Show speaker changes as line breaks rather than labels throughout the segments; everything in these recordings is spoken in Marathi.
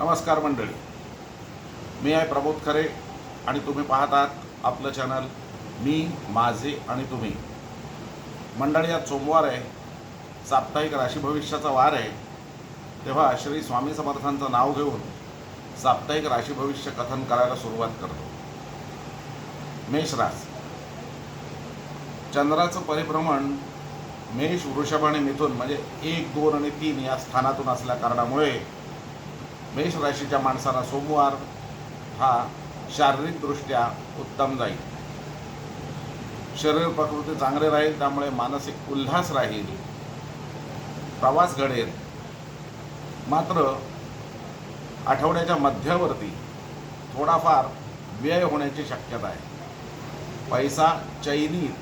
नमस्कार मंडळी. मी आहे प्रबोध खरे आणि तुम्ही पाहत आहात आपलं चॅनल मी माझे आणि तुम्ही. मंडळी आज सोमवार आहे. साप्ताहिक राशी भविष्याचा वार आहे. तेव्हा श्री स्वामी समर्थांचं नाव घेऊन साप्ताहिक राशी भविष्य कथन करायला सुरुवात करतो. मेष रास चंद्राचं परिभ्रमण मेष वृषभ आणि मिथुन म्हणजे एक दोन आणि तीन या स्थानातून असल्या कारणामुळे मेष राशीच्या माणसाला सोमवार हा शारीरिकदृष्ट्या उत्तम जाईल. शरीर प्रकृती चांगले राहील त्यामुळे मानसिक उल्हास राहील प्रवास घडेल. मात्र आठवड्याच्या मध्यावरती थोडाफार व्यय होण्याची शक्यता आहे. पैसा चैनीत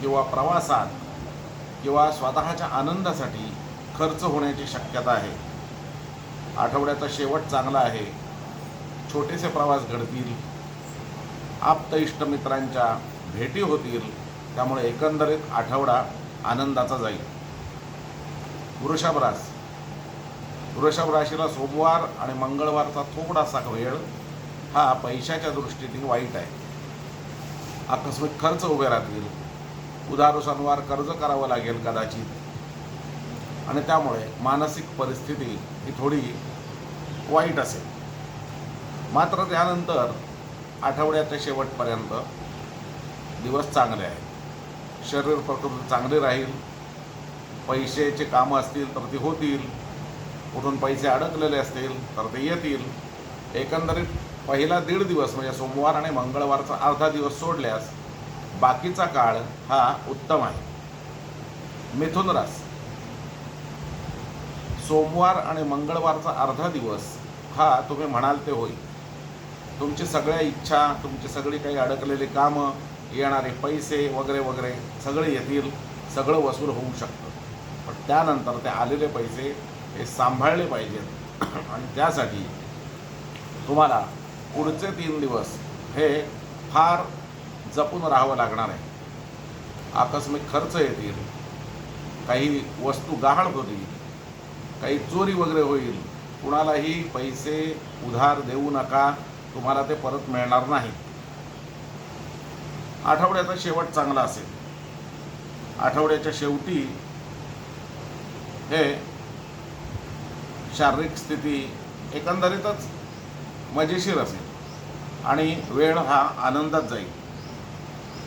किंवा प्रवासात किंवा स्वतःच्या आनंदासाठी खर्च होण्याची शक्यता आहे. आठवड्याचा शेवट चांगला आहे. छोटेसे प्रवास घडतील. आप्त इष्टमित्रांच्या भेटी होतील. त्यामुळे एकंदरीत आठवडा आनंदाचा जाईल. वृषभ रास वृषभ राशीला सोमवार आणि मंगळवारचा थोडासा वेळ हा पैशाच्या दृष्टीने वाईट आहे. आकस्मिक खर्च उभे राहतील. उदारसंवार कर्ज करावं लागेल कदाचित. आणि त्यामुळे मानसिक परिस्थिती ही थोडी वाईट असेल. मात्र त्यानंतर आठवड्याच्या शेवटपर्यंत दिवस चांगले आहेत. शरीर प्रकृती चांगली राहील. पैशाचे कामं असतील तर ते होतील. कुठून पैसे अडकलेले असतील तर ते येतील. एकंदरीत पहिला दीड दिवस म्हणजे सोमवार आणि मंगळवारचा अर्धा दिवस सोडल्यास बाकीचा काळ हा उत्तम आहे. मिथुन रास. सोमवार आणि मंगळवारचा अर्धा दिवस हा तुम्ही म्हणाल ते होईल. तुमची सगळ्या इच्छा तुमची सगळी काही अडकलेली कामं येणारे पैसे वगैरे वगैरे सगळे येतील सगळं वसूल होऊ शकतं. पण त्यानंतर ते आलेले पैसे हे सांभाळले पाहिजेत. आणि त्यासाठी तुम्हाला पुढचे तीन दिवस हे फार जपून राहावं लागणार आहे. आकस्मिक खर्च येतील काही वस्तू गहाण होतील काही चोरी वगैरे होईल कुणालाही पैसे उधार देऊ नका तुम्हाला ते परत मिळणार नाही. आठवड्याचा शेवट चांगला असेल. आठवड्याच्या शेवटी हे शारीरिक स्थिती एकंदरीतच मजेशीर असेल आणि वेळ हा आनंदात जाईल.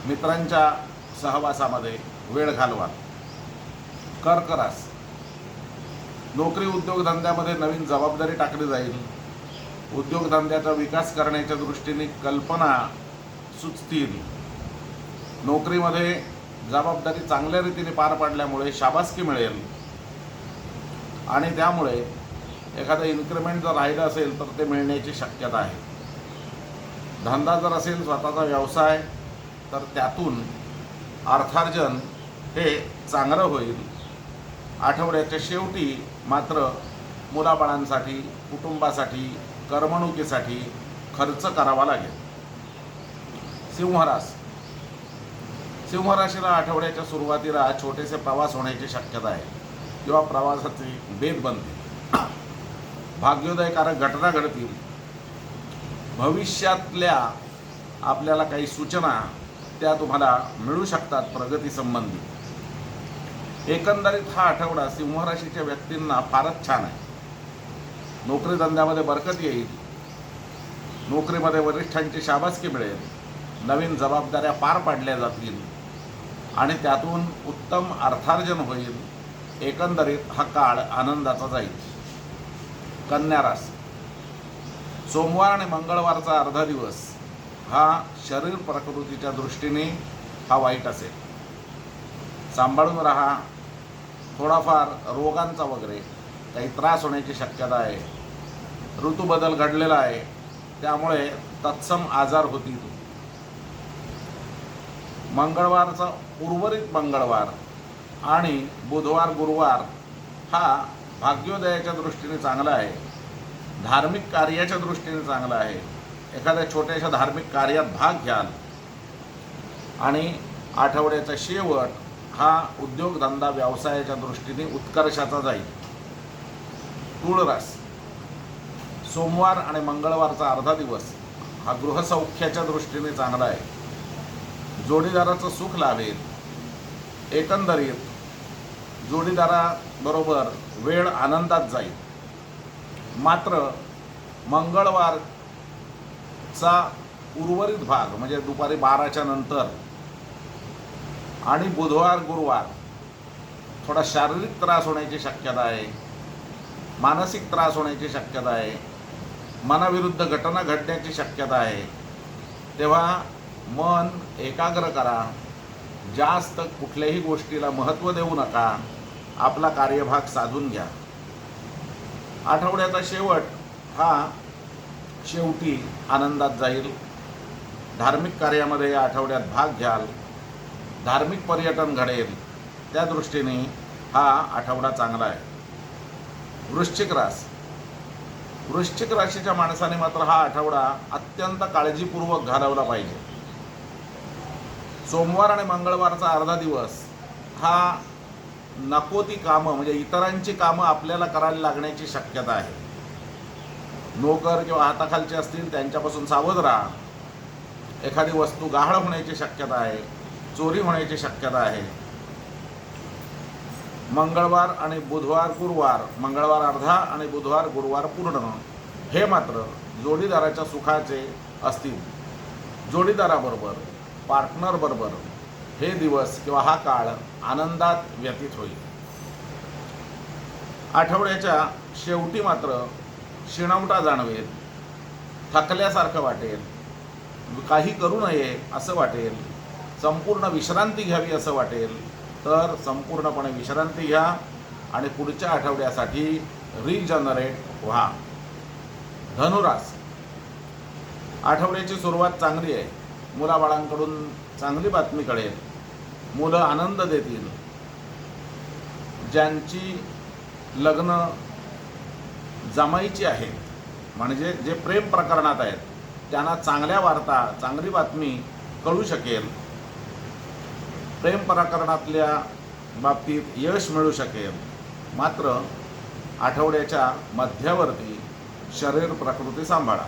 मित्रांच्या सहवासामध्ये वेळ घालवा. कर्करास. नोकरी उद्योगधंद्यामध्ये नवीन जबाबदारी टाकली जाईल. उद्योगधंद्याचा विकास करण्याच्या दृष्टीने कल्पना सुचतील. नोकरीमध्ये जबाबदारी चांगल्या रीतीने पार पाडल्यामुळे शाबासकी मिळेल. आणि त्यामुळे एखादं इन्क्रिमेंट जर राहिलं असेल तर ते मिळण्याची शक्यता आहे. धंदा जर असेल स्वतःचा व्यवसाय तर त्यातून अर्थार्जन हे चांगलं होईल. आठवड्याच्या शेवटी मात्र मुलाबाळांसाठी कुटुंबासाठी करमणुकीसाठी खर्च करावा लागेल. सिंहरास. सिंहराशीला आठवड्याच्या सुरुवातीला छोटेसे प्रवास होण्याची शक्यता आहे किंवा प्रवासाची भेद बनतील भाग्योदयकारक घटना घडतील. भविष्यातल्या आपल्याला काही सूचना त्या तुम्हाला मिळू शकतात प्रगतीसंबंधी एकंदरीत हा आठवडा सिंहराशीच्या व्यक्तींना फारच छान आहे. नोकरी धंद्यामध्ये बरकत येईल. नोकरीमध्ये वरिष्ठांची शाबासकी मिळेल. नवीन जबाबदाऱ्या पार पाडल्या जातील. आणि त्यातून उत्तम अर्थार्जन होईल. एकंदरीत हा काळ आनंदाचा जाईल. कन्या राशी. सोमवार आणि मंगळवारचा अर्धा दिवस हा शरीर प्रकृतीच्या दृष्टीने हा वाईट असेल. सांभाळून राहा. थोडाफार रोगांचा वगैरे काही त्रास होण्याची शक्यता आहे. ऋतूबदल घडलेला आहे. त्यामुळे तत्सम आजार होतील. मंगळवारचा उर्वरित मंगळवार आणि बुधवार गुरुवार हा भाग्योदयाच्या दृष्टीने चांगला आहे. धार्मिक कार्याच्या दृष्टीने चांगला आहे. एखाद्या छोट्याशा धार्मिक कार्यात भाग घ्याल. आणि आठवड्याचा शेवट हा उद्योगधंदा व्यवसायाच्या दृष्टीने उत्कर्षाचा जाईल. तुळरास सोमवार आणि मंगळवारचा अर्धा दिवस हा गृहसौख्याच्या दृष्टीने चांगला आहे. जोडीदाराचं सुख लाभेल. एकंदरीत जोडीदाराबरोबर वेळ आनंदात जाईल. मात्र मंगळवारचा उर्वरित भाग म्हणजे दुपारी बाराच्या नंतर आणि बुधवार गुरुवार. थोडा शारीरिक त्रास होण्याची शक्यता आहे. मानसिक त्रास होण्याची शक्यता आहे. मनाविरुद्ध घटना घडण्याची शक्यता आहे. तेव्हा मन एकाग्र करा. जास्त कुठल्याही गोष्टीला महत्त्व देऊ नका. आपला कार्यभाग साधून घ्या. आठवड्याचा शेवट हा शेवटी आनंदात जाईल. धार्मिक कार्यामध्ये या आठवड्यात भाग घ्याल. धार्मिक पर्यटन घडेल. त्या दृष्टीने हा आठवडा चांगला आहे. वृश्चिक रास. वृश्चिक राशीच्या माणसाने मात्र हा आठवडा अत्यंत काळजीपूर्वक घालवला पाहिजे. सोमवार आणि मंगळवारचा अर्धा दिवस हा नको ती कामं म्हणजे इतरांची कामं आपल्याला करायला लागण्याची शक्यता आहे. नोकर किंवा हाताखालचे असतील त्यांच्यापासून सावध राहा. एखादी वस्तू गहाळ होण्याची शक्यता आहे. चोरी होण्याची शक्यता आहे. मंगळवार आणि बुधवार गुरुवार मंगळवार अर्धा आणि बुधवार गुरुवार पूर्ण. हे मात्र जोडीदाराच्या सुखाचे असतील. जोडीदाराबरोबर पार्टनरबरोबर हे दिवस किंवा हा काळ आनंदात व्यतीत होईल. आठवड्याच्या शेवटी मात्र शिणवटा जाणवेल थकल्यासारखं वाटेल काही करू नये असं वाटेल. संपूर्ण विश्रांती घ्यावी असं वाटेल तर संपूर्णपणे विश्रांती घ्या आणि पुढच्या आठवड्यासाठी रिजनरेट व्हा. धनुरास. आठवड्याची सुरुवात चांगली आहे. मुलाबाळांकडून चांगली बातमी कळेल. मुलं आनंद देतील. ज्यांची लग्न जमाईची आहेत म्हणजे जे प्रेम प्रकरणात आहेत त्यांना चांगल्या वार्ता चांगली बातमी कळू शकेल. प्रेम पराकरणातल्या बाबतीत यश मिळू शकेल. मात्र आठवड्याच्या मध्यावरती शरीर प्रकृती सांभाळा.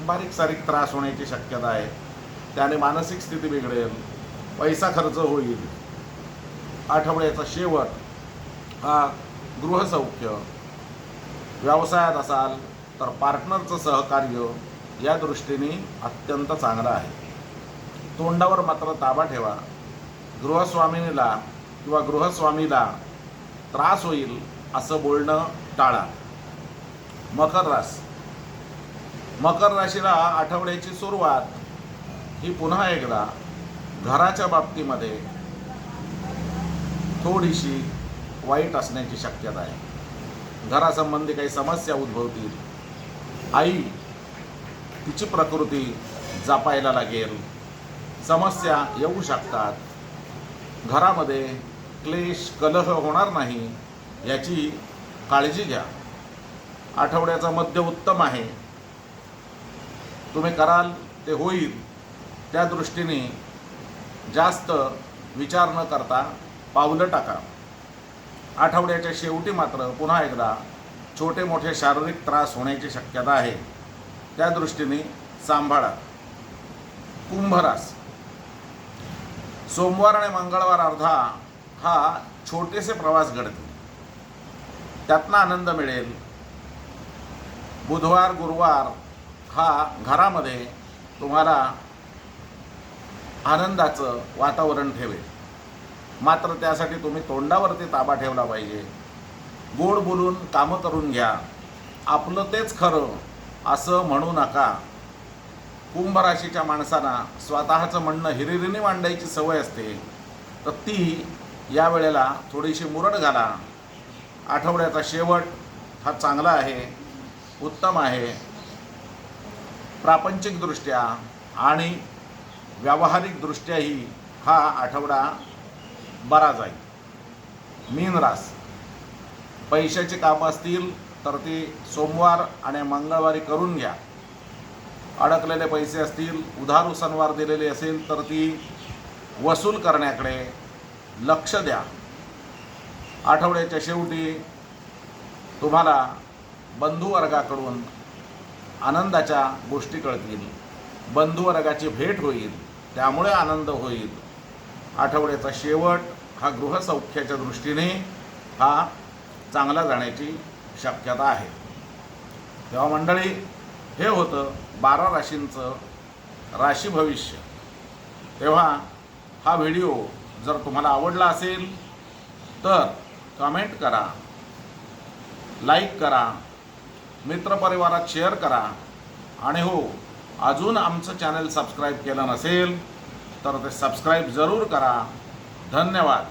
बारीक सारीक त्रास होण्याची शक्यता आहे. त्याने मानसिक स्थिती बिघडेल. पैसा खर्च होईल. आठवड्याचा शेवट हा गृहसौख्य व्यवसायात असाल तर पार्टनरचं सहकार्य या दृष्टीने अत्यंत चांगलं आहे. तोंडावर मात्र ताबा ठेवा. गृहस्वामिनीला किंवा गृहस्वामीला त्रास होईल असं बोलणं टाळा. मकर रास. मकर राशीला आठवड्याची सुरुवात ही पुन्हा एकदा घराच्या बाबतीमध्ये थोडीशी वाईट असण्याची शक्यता आहे. घरासंबंधी काही समस्या उद्भवतील. आई तिची प्रकृती जपायला लागेल. समस्या येऊ शकतात. घरामध्ये क्लेश कलह होणार नाही याची काळजी घ्या. आठवड्याचा मध्य उत्तम आहे. तुम्ही कराल ते होईल. त्या दृष्टीने जास्त विचार न करता पावलं टाका. आठवड्याच्या शेवटी मात्र पुन्हा एकदा छोटे मोठे शारीरिक त्रास होण्याची शक्यता आहे. त्या दृष्टीने सांभाळा. कुंभरास. सोमवार आणि मंगळवार अर्धा हा छोटेसे प्रवास घडतील. त्यातनं आनंद मिळेल. बुधवार गुरुवार हा घरामध्ये तुम्हाला आनंदाचं वातावरण ठेवेल. मात्र त्यासाठी तुम्ही तोंडावरती ताबा ठेवला पाहिजे. गोड बोलून कामं करून घ्या. आपलं तेच खरं असं म्हणू नका. कुंभ राशीच्या माणसांना स्वतःचं म्हणणं हिरिरीने मांडायची सवय असते तर ती या वेळेला थोडीशी मुरड घाला. आठवड्याचा शेवट हा चांगला आहे उत्तम आहे. प्रापंचिकदृष्ट्या आणि व्यावहारिकदृष्ट्याही हा आठवडा बरा जाईल. मीन रास पैशाची कामं असतील तर ती सोमवार आणि मंगळवारी करून घ्या. अडकलेले पैसे असतील उधार उसनवार दिलेली असेल तर ती वसूल करण्याकडे लक्ष द्या. आठवड्याच्या शेवटी तुम्हाला बंधुवर्गाकडून आनंदाच्या गोष्टी कळतील. बंधुवर्गाची भेट होईल त्यामुळे आनंद होईल. आठवड्याचा शेवट हा गृहसौख्याच्या दृष्टीने हा चांगला जाण्याची शक्यता आहे. तेव्हा मंडळी हे होतं बारा राशींचं राशी भविष्य. तेव्हा हा व्हिडिओ जर तुम्हाला आवडला असेल तर कमेंट करा लाईक करा मित्रपरिवारात शेअर करा. आणि हो अजून आमचं चॅनल सबस्क्राईब केलं नसेल तर ते सबस्क्राईब जरूर करा. धन्यवाद.